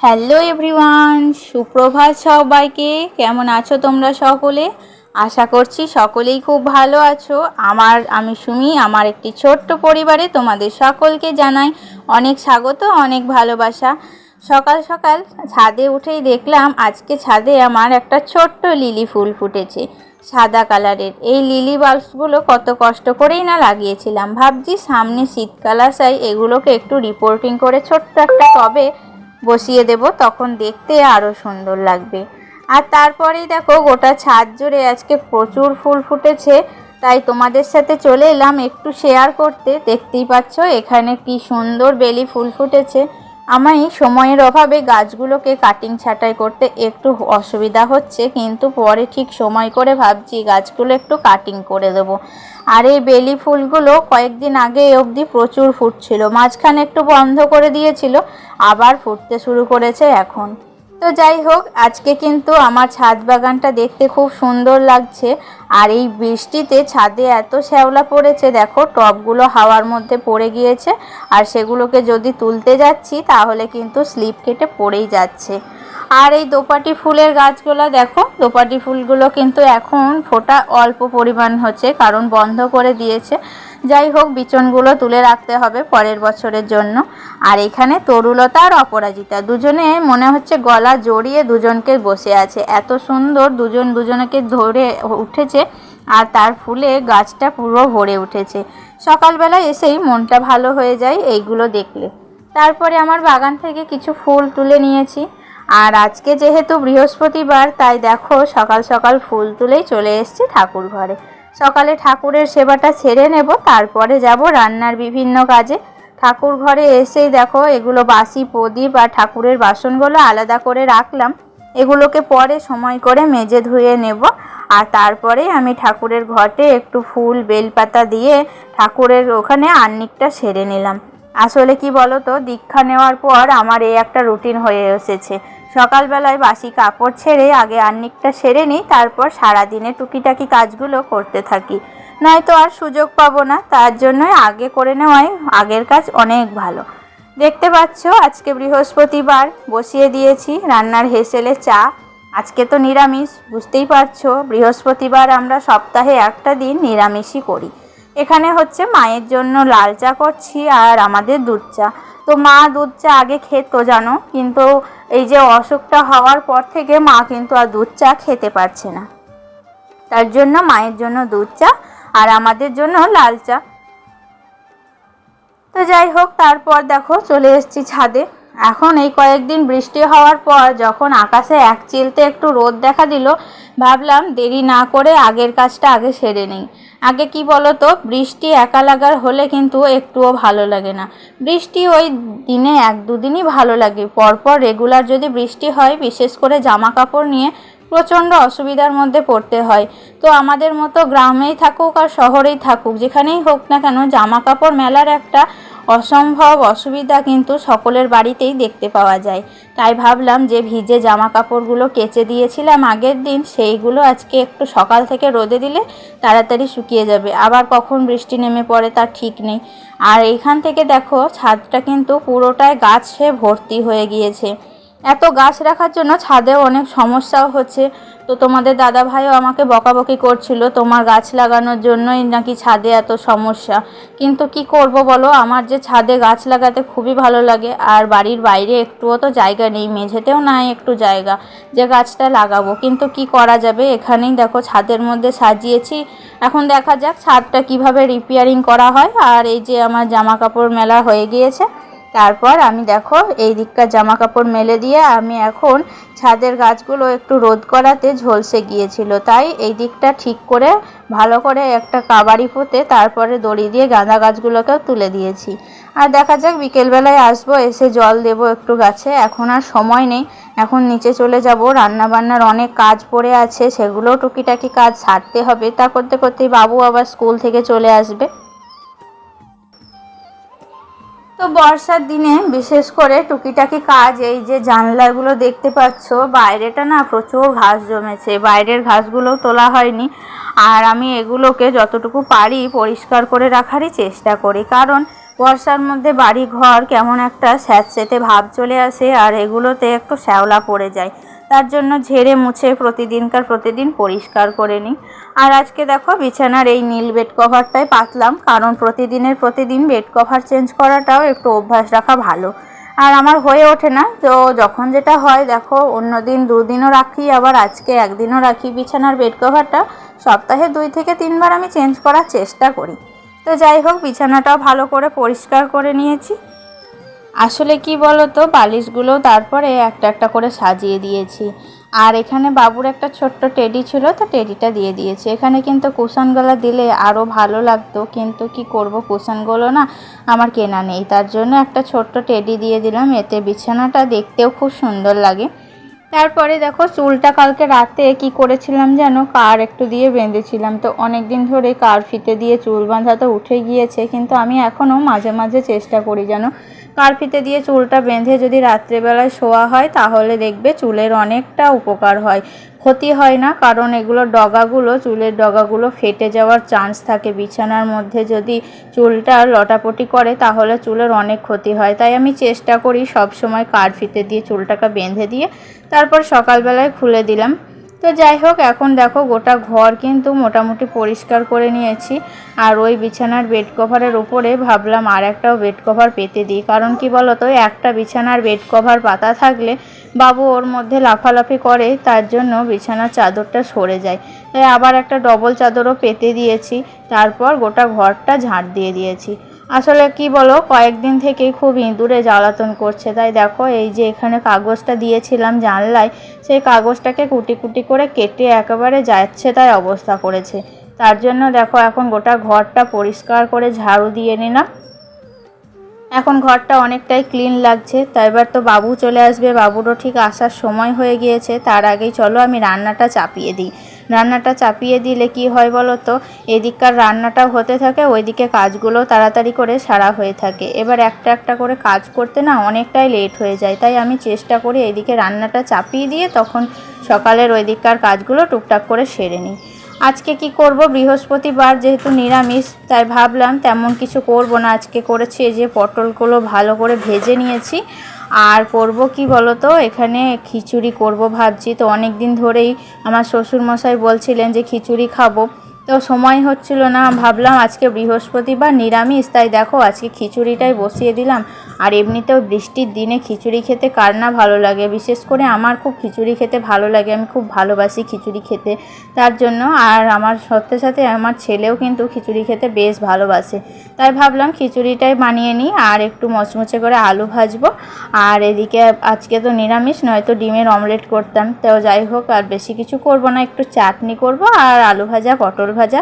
Hello everyone, সুপ্রভাত সবাইকে। কেমন আছো তোমরা সকলে? আশা করছি সকলেই খুব ভালো আছো। আমার, আমি সুমি, আমার একটি ছোট্ট পরিবারে তোমাদের সকলকে জানাই অনেক স্বাগত, অনেক ভালোবাসা। সকাল সকাল ছাদে উঠেই দেখলাম আজকে ছাদে আমার একটা ছোট্ট লিলি ফুল ফুটেছে। সাদা কালারের। এই লিলি বাল্বসগুলো কত কষ্ট করেই না লাগিয়েছিলাম। ভাবছি সামনে শীতকাল আসায় এগুলোকে একটু রিপোর্টিং করে ছোট্ট একটা টবে বসিয়ে দেব, তখন দেখতে আরও সুন্দর লাগবে। আর তারপরেই দেখো, গোটা ছাদ জুড়ে আজকে প্রচুর ফুল ফুটেছে। তাই তোমাদের সাথে চলে এলাম একটু শেয়ার করতে। দেখতেই পাচ্ছ, এখানে কি সুন্দর বেলি ফুল ফুটেছে। আমি সময়ের অভাবে গাছগুলোকে কাটিং ছাঁটাই করতে একটু অসুবিধা হচ্ছে, কিন্তু পরে ঠিক সময় করে ভাবছি গাছগুলো একটু কাটিং করে দেব। আর এই বেলি ফুলগুলো কয়েকদিন আগে অবধি প্রচুর ফুটছিল, মাঝখানে একটু বন্ধ করে দিয়েছিল, আবার ফুটতে শুরু করেছে এখন। তো যাই হোক, আজকে কিন্তু আমার ছাদ বাগানটা দেখতে খুব সুন্দর লাগছে। আর এই বৃষ্টিতে ছাদে এত শ্যাওলা পড়েছে, দেখো টবগুলো হাওয়ার মধ্যে পড়ে গিয়েছে। আর সেগুলোকে যদি তুলতে যাচ্ছি, তাহলে কিন্তু স্লিপ কেটে পড়েই যাচ্ছে। আর এই দোপাটি ফুলের গাছগুলো দেখো, দোপাটি ফুলগুলো কিন্তু এখন ফোটা অল্প পরিমাণ হচ্ছে, কারণ বন্ধ করে দিয়েছে। যাই হোক, বিচনগুলো তুলে রাখতে হবে পরের বছরের জন্য। আর এখানে তরুলতা আর অপরাজিতা দুজনে মনে হচ্ছে গলা জড়িয়ে দুজনকে বসে আছে। এত সুন্দর দুজন দুজনকে ধরে উঠেছে আর তার ফুলে গাছটা পুরো ভরে উঠেছে। সকালবেলা এসেই মনটা ভালো হয়ে যায় এইগুলো দেখলে। তারপরে আমার বাগান থেকে কিছু ফুল তুলে নিয়েছি। আর আজকে যেহেতু বৃহস্পতিবার, তাই দেখো সকাল সকাল ফুল তুলেই চলে এসেছি ঠাকুর ঘরে। সকালে ঠাকুরের সেবাটা সেরে নেব, তারপরে যাব রান্নার বিভিন্ন কাজে। ঠাকুর ঘরে এসেই দেখো, এগুলো বাসি প্রদীপ আর ঠাকুরের বাসনগুলো আলাদা করে রাখলাম। এগুলোকে পরে সময় করে মেজে ধুয়ে নেব। আর তারপরে আমি ঠাকুরের ঘটে একটু ফুল, বেলপাতা দিয়ে ঠাকুরের ওখানে আর্নিকটা সেরে নিলাম। আসলে কি বলো তো দীক্ষা নেওয়ার পর আমার এই একটা রুটিন হয়ে এসেছে। সকালবেলায় বাসি কাপড় ছেড়ে আগে আর্নিকটা সেরে নিই, তারপর সারাদিনে টুকিটাকি কাজগুলো করতে থাকি। নয়তো আর সুযোগ পাবো না, তার জন্যই আগে করে নেওয়াই আগের কাজ অনেক ভালো। দেখতে পাচ্ছ, আজকে বৃহস্পতিবার, বসিয়ে দিয়েছি রান্নার হেসেলে চা। আজকে তো নিরামিষ, বুঝতেই পারছ, বৃহস্পতিবার আমরা সপ্তাহে একটা দিন নিরামিষই করি। এখানে হচ্ছে মায়ের জন্য লাল চা করছি আর আমাদের দুধ চা। তো মা দুধ চা আগে খেত জানো, কিন্তু এই যে অসুখটা হওয়ার পর থেকে মা কিন্তু আর দুধ চা খেতে পারছে না। তার জন্য মায়ের জন্য দুধ চা আর আমাদের জন্য লাল চা। তো যাই হোক, তারপর দেখো চলে এসেছি ছাদে। এখন এই কয়েকদিন বৃষ্টি হওয়ার পর যখন আকাশে এক চিলতে একটু রোদ দেখা দিল, ভাবলাম দেরি না করে আগের কাজটা আগে সেরে নেই। আগে কি বলো তো বৃষ্টি একা লাগার হলে কিন্তু একটুও ভালো লাগে না। বৃষ্টি ওই দিনে এক দুদিনই ভালো লাগে। পরপর রেগুলার যদি বৃষ্টি হয়, বিশেষ করে জামা কাপড় নিয়ে প্রচণ্ড অসুবিধার মধ্যে পড়তে হয়। তো আমাদের মতো গ্রামেই থাকুক আর শহরেই থাকুক, যেখানেই হোক না কেন জামা কাপড় মেলার একটা অসম্ভব অসুবিধা কিন্তু সকলের বাড়িতেই দেখতে পাওয়া যায়। তাই ভাবলাম যে ভিজে জামা কাপড়গুলো কেচে দিয়েছিলাম আগের দিন, সেইগুলো আজকে একটু সকাল থেকে রোদে দিলে তাড়াতাড়ি শুকিয়ে যাবে। আবার কখন বৃষ্টি নেমে পড়ে তার ঠিক নেই। আর এইখান থেকে দেখো, ছাদটা কিন্তু পুরোটায় গাছে ভর্তি হয়ে গিয়েছে। এত গাছ রাখার জন্য ছাদেও অনেক সমস্যাও হচ্ছে। তো তোমাদের দাদা ভাইও আমাকে বকাবকি করছিল তোমার গাছ লাগানোর জন্যই নাকি ছাদে এত সমস্যা। কিন্তু কি করব বলো? আমার যে ছাদে গাছ লাগাতে খুবই ভালো লাগে, আর বাড়ির বাইরে একটুও তো জায়গা নেই, মেঝেতেও নাই একটু জায়গা, যে গাছটা লাগাবো। কিন্তু কি করা যাবে? এখানেই দেখো ছাদের মধ্যে সাজিয়েছি। এখন দেখা যাক ছাদটা কীভাবে রিপেয়ারিং করা হয়। আর এই যে আমার জামা কাপড় মেলা হয়ে গিয়েছে তারপর আমি দেখো, এই দিককার জামা কাপড় মেলে দিয়ে আমি এখন ছাদের গাছগুলো একটু রোদ করাতে ঝলসে গিয়েছিল। তাই এই দিকটা ঠিক করে, ভালো করে একটা কাবাড়ি পুঁতে তারপরে দড়ি দিয়ে গাঁদা গাছগুলোকেও তুলে দিয়েছি। আর দেখা যাক, বিকেলবেলায় আসব, এসে জল দেব একটু গাছে। এখন আর সময় নেই। এখন নিচে চলে যাব। রান্না বান্নার অনেক কাজ পড়ে আছে সেগুলো টুকিটাকি কাজ সারতে হবে। তা করতে করতেই বাবু আবার স্কুল থেকে চলে আসবে। তো বর্ষার দিনে বিশেষ করে টুকিটাকি কাজ, এই যে জানলাগুলো দেখতে পাচ্ছ, বাইরেটা না প্রচুর ঘাস জমেছে, বাইরের ঘাসগুলো তোলা হয়নি। আর আমি এগুলোকে যতটুকু পারি পরিষ্কার করে রাখারই চেষ্টা করি, কারণ বর্ষার মধ্যে বাড়ি ঘর কেমন একটা স্যাঁতসেঁতে ভাব চলে আসে আর এগুলোতে একটু শ্যাওলা পড়ে যায়। তার জন্য ঝেড়ে মুছে প্রতিদিনকার প্রতিদিন পরিষ্কার করে নিই। আর আজকে দেখো বিছানার এই নীল বেড কভারটাই পাতলাম, কারণ প্রতিদিনের প্রতিদিন বেড কভার চেঞ্জ করাটাও একটু অভ্যাস রাখা ভালো। আর আমার হয়ে ওঠে না, তো যখন যেটা হয় দেখো অন্য দিন দুদিনও রাখি, আবার আজকে একদিনও রাখি বিছানার বেড কভারটা। সপ্তাহে দুই থেকে তিনবার আমি চেঞ্জ করার চেষ্টা করি। তো যাই হোক, বিছানাটাও ভালো করে পরিষ্কার করে নিয়েছি। আসলে কি বলো তো বালিশগুলো তারপরে একটা একটা করে সাজিয়ে দিয়েছি। আর এখানে বাবুর একটা ছোট্ট টেডি ছিল, তো টেডিটা দিয়ে দিয়েছি। এখানে কিন্তু কুশনগুলো দিলে আরও ভালো লাগতো, কিন্তু কি করব, কুশনগুলো না আমার কেনা নেই। তার জন্য একটা ছোট্ট টেডি দিয়ে দিলাম, এতে বিছানাটা দেখতেও খুব সুন্দর লাগে। তারপরে দেখো, চুলটা কালকে রাতে কি করেছিলাম যেন কার একটু দিয়ে বেঁধেছিলাম। তো অনেক দিন ধরে কার ফিতে দিয়ে চুল বাঁধা তো উঠে গিয়েছে, কিন্তু আমি এখনও মাঝে মাঝে চেষ্টা করি যেন কারফিতে দিয়ে চুলটা বেঁধে যদি রাত্রেবেলায় শোয়া হয়, তাহলে দেখবে চুলের অনেকটা উপকার হয়। ক্ষতি হয় না, কারণ এগুলো ডগাগুলো, চুলের ডগাগুলো ফেটে যাওয়ার চান্স থাকে। বিছানার মধ্যে যদি চুলটা লটাপটি করে, তাহলে চুলের অনেক ক্ষতি হয়। তাই আমি চেষ্টা করি সব সময় কারফিতে দিয়ে চুলটাকে বেঁধে দিয়ে, তারপর সকালবেলায় খুলে দিলাম। তো যাই হোক, এখন দেখো গোটা ঘর কিন্তু মোটামুটি পরিষ্কার করে নিয়েছি। আর ওই বিছানার বেড কভারের উপরে ভাবলাম আর একটাও বেড কভার পেতে দিই। কারণ কি বলতো, একটা বিছানার বেড কভার পাতা থাকলে বাবু ওর মধ্যে লাফালাফি করে, তার জন্য বিছানার চাদরটা সরে যায়। তাই আবার একটা ডবল চাদরও পেতে দিয়েছি। তারপর গোটা ঘরটা ঝাঁট দিয়ে দিয়েছি। আসলে কি বলো, কয়েকদিন থেকেই খুব ইঁদুরে জ্বালাতন করছে। তাই দেখো, এই যে এখানে কাগজটা দিয়েছিলাম জানলায়, সেই কাগজটাকে কুটি কুটি করে কেটে একেবারে যাচ্ছে তাই অবস্থা করেছে। তার জন্য দেখো, এখন গোটা ঘরটা পরিষ্কার করে ঝাড়ু দিয়ে নিলাম এখন ঘরটা অনেকটাই ক্লিন লাগছে। তো এবার তো বাবু চলে আসবে। বাবুরও ঠিক আসার সময় হয়ে গিয়েছে। তার আগেই চলো আমি রান্নাটা চাপিয়ে দিই। রান্নাটা চাপিয়ে দিলে কি হয় বলো তো? এদিককার রান্নাটাও হতে থাকে, ওইদিকে কাজগুলো তাড়াতাড়ি করে সারা হয়ে থাকে। এবার একটা একটা করে কাজ করতে না অনেকটাই লেট হয়ে যায়। তাই আমি চেষ্টা করি এদিকে রান্নাটা চাপিয়ে দিয়ে তখন সকালের ওই দিককার কাজগুলো টুকটাক করে সেরে নিই। আজকে কি করব? বৃহস্পতিবার যেহেতু নিরামিষ, তাই ভাবলাম তেমন কিছু করব না। আজকে করেছি এই যে পটলগুলো ভালো করে ভেজে নিয়েছি। আর করব কি বলো তো এখানে খিচুড়ি করব ভাবছি। তো অনেক দিন ধরেই আমার শ্বশুরমশাই বলছিলেন যে খিচুড়ি খাব। তো সময় হচ্ছিল না, ভাবলাম আজকে বৃহস্পতিবার নিরামিষ, তাই দেখো আজকে খিচুড়িটাই বসিয়ে দিলাম। আর এমনিতেও বৃষ্টির দিনে খিচুড়ি খেতে কার না ভালো লাগে, বিশেষ করে আমার খুব খিচুড়ি খেতে ভালো লাগে, আমি খুব ভালোবাসি খিচুড়ি খেতে। তার জন্য আর আমার সাথে সাথে আমার ছেলেও কিন্তু খিচুড়ি খেতে বেশ ভালোবাসে। তাই ভাবলাম খিচুড়িটাই বানিয়ে নিই আর একটু মচমচে করে আলু ভাজবো। আর এদিকে আজকে তো নিরামিষ, নয়তো ডিমের অমলেট করতাম। তো যাই হোক, আর বেশি কিছু করব না, একটু চাটনি করব আর আলু ভাজা, পটল ভাজা।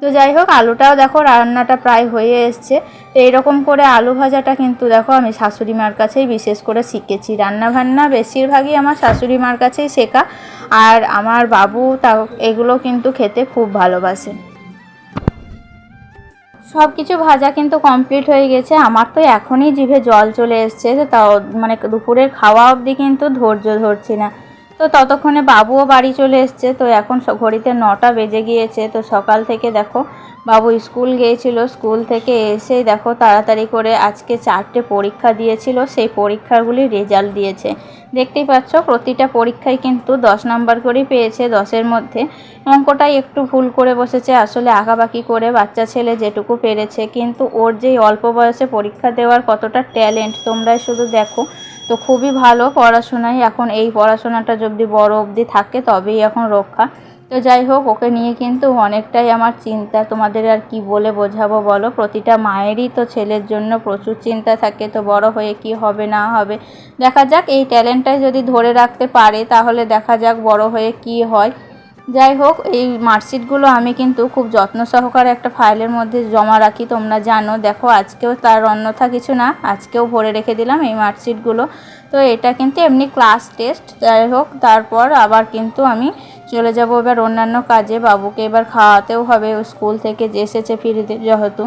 তো যাই হোক, আলুটাও দেখো রান্নাটা প্রায় হয়ে এসছে। তো এইরকম করে আলু ভাজাটা কিন্তু দেখো আমি শাশুড়ি মার কাছেই বিশেষ করে শিখেছি। রান্না বান্না বেশিরভাগই আমার শাশুড়ি মার কাছেই শেখা। আর আমার বাবু তা এগুলো কিন্তু খেতে খুব ভালোবাসে। সব কিছু ভাজা কিন্তু কমপ্লিট হয়ে গেছে। আমার তো এখনই জিভে জল চলে এসছে। তাও মানে দুপুরের খাওয়া অবধি কিন্তু ধৈর্য ধরছি না। তো ততক্ষণে বাবুও বাড়ি চলে এসছে। তো এখন ঘড়িতে নটা বেজে গিয়েছে। তো সকাল থেকে দেখো, বাবু স্কুল গিয়েছিল। স্কুল থেকে এসেই দেখো তাড়াতাড়ি করে আজকে চারটে পরীক্ষা দিয়েছিল। সেই পরীক্ষাগুলি রেজাল্ট দিয়েছে। দেখতেই পাচ্ছ, প্রতিটা পরীক্ষায় কিন্তু দশ নাম্বার করেই পেয়েছে দশের মধ্যে। অঙ্কটাই একটু ভুল করে বসেছে। আসলে আঁকাবাকি করে বাচ্চা ছেলে যেটুকু পেরেছে। কিন্তু ওর যেই অল্প বয়সে পরীক্ষা দেওয়ার কতটা ট্যালেন্ট তোমরাই শুধু দেখো। তো খুবই ভালো পড়াশোনায় এখন এই পড়াশোনাটা যদি বড় অবধি থাকে, তবেই এখন রক্ষা। তো যাই হোক, ওকে নিয়ে কিন্তু অনেকটাই আমার চিন্তা। তোমাদের আর কি বলে বোঝাবো বলো? প্রতিটা মায়েরই তো ছেলের জন্য প্রচুর চিন্তা থাকে। তো বড় হয়ে কি হবে, না হবে? দেখা যাক, এই ট্যালেন্টটাই যদি ধরে রাখতে পারে, তাহলে দেখা যাক বড় হয়ে কি হয়। যাই হোক, এই মার্কশিটগুলো আমি কিন্তু খুব যত্ন সহকারে একটা ফাইলের মধ্যে জমা রাখি, তোমরা জানো। দেখো, আজকেও তার অন্যথা কিছু না, আজকেও ভরে রেখে দিলাম এই মার্কশিটগুলো। তো এটা কিন্তু এমনি ক্লাস টেস্ট যাই হোক, তারপর আবার কিন্তু আমি চলে যাব এবার অন্যান্য কাজে। বাবুকে এবার খাওয়াতেও হবে স্কুল থেকে যে এসেছে ফিরে যেহেতু।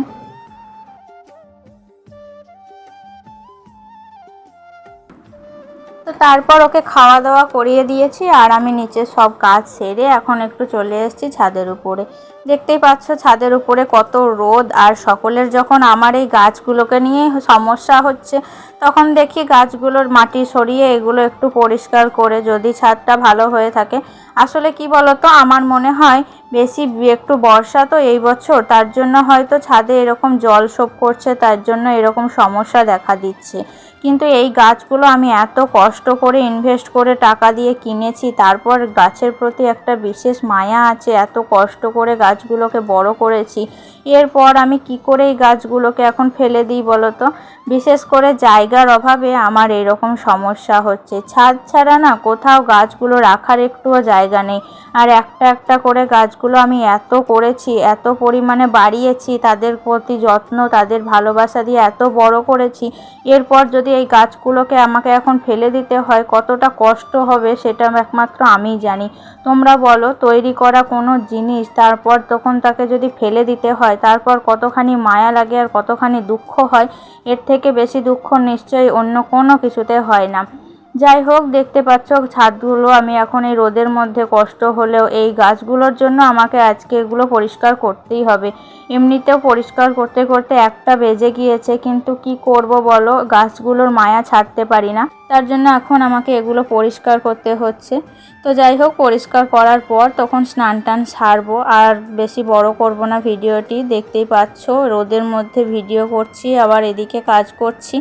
তারপর ওকে খাওয়া দাওয়া করিয়ে দিয়েছি আর আমি নিচে সব কাজ সেরে এখন একটু চলে এসেছি ছাদের উপরে। দেখতেই পাচ্ছ ছাদের উপরে কত রোদ আর সকলের যখন আমার এই গাছগুলোকে নিয়ে সমস্যা হচ্ছে, তখন দেখি গাছগুলোর মাটি সরিয়ে এগুলো একটু পরিষ্কার করে যদি ছাদটা ভালো হয়ে থাকে। আসলে কি বলতো, আমার মনে হয় বেশি একটু বর্ষা তো এই বছর, তার জন্য হয়তো ছাদে এরকম জল সোপ করছে, তার জন্য এরকম সমস্যা দেখা দিচ্ছে। কিন্তু এই গাছগুলো আমি এত কষ্ট করে ইনভেস্ট করে টাকা দিয়ে কিনেছি, তারপর গাছের প্রতি একটা বিশেষ মায়া আছে, এত কষ্ট করে গাছগুলোকে বড় করেছি। এরপর আমি কি করে এই গাছগুলোকে এখন ফেলে দিই বলো তো বিশেষ করে জায়গার অভাবে আমার এরকম সমস্যা হচ্ছে। ছাদ ছাড়া না কোথাও গাছগুলো রাখার একটুও জায়গা নেই। আর একটা একটা করে গাছগুলো আমি এত করেছি, এত পরিমাণে বাড়িয়েছি, তাদের প্রতি যত্ন, তাদের ভালোবাসা দিয়ে এত বড় করেছি। এরপর যদি এই গাছগুলোকে আমাকে এখন ফেলে দিতে হয়, কতটা কষ্ট হবে সেটা একমাত্র আমিই জানি। তোমরা বলো, তৈরি করা কোনো জিনিস, তারপর তখন তাকে যদি ফেলে দিতে হয়, তারপর কতখানি মায়া লাগে আর কতখানি দুঃখ হয়, এর থেকে বেশি দুঃখ নিশ্চয়ই অন্য কোনো কিছুতে হয় না। যাই হোক, দেখতে পাচ্ছ, ছাদগুলো আমি এখন এই রোদের মধ্যে কষ্ট হলেও এই গাছগুলোর জন্য আমাকে আজকে এগুলো পরিষ্কার করতেই হবে। এমনিতেও পরিষ্কার করতে করতে একটা বেজে গিয়েছে, কিন্তু কি করব বলো? গাছগুলোর মায়া ছাড়তে পারি না। তার জন্য এখন আমাকে এগুলো পরিষ্কার করতে হচ্ছে। তো যাই হোক, পরিষ্কার করার পর তখন স্নান টান সারবো। আর বেশি বড় করব না ভিডিওটি, দেখতেই পাচ্ছ, রোদের মধ্যে ভিডিও করছি, আবার এদিকে কাজ করছি।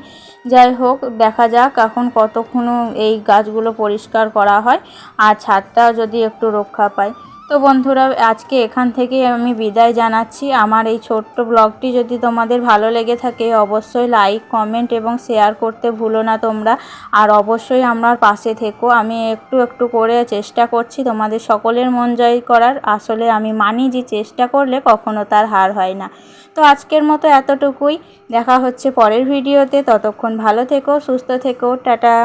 যাই হোক, দেখা যাক এখন কতক্ষণ এই গাছগুলো পরিষ্কার করা হয়। আর ছাদটাও যদি একটু রক্ষা পায় তো বন্ধুরা, আজকে এখান থেকে আমি বিদায় জানাচ্ছি। আমার এই ছোট্ট ব্লগটি যদি তোমাদের ভালো লেগে থাকে, অবশ্যই লাইক, কমেন্ট এবং শেয়ার করতে ভুলো না তোমরা। আর অবশ্যই আমার পাশে থেকো। আমি একটু একটু করে চেষ্টা করছি তোমাদের সকলের মন জয় করার। আসলে আমি মানি যে চেষ্টা করলে কখনো তার হার হয় না। তো আজকের মতো এতটুকুই। দেখা হচ্ছে পরের ভিডিওতে। ততক্ষণ ভালো থেকো, সুস্থ থেকো। টাটা।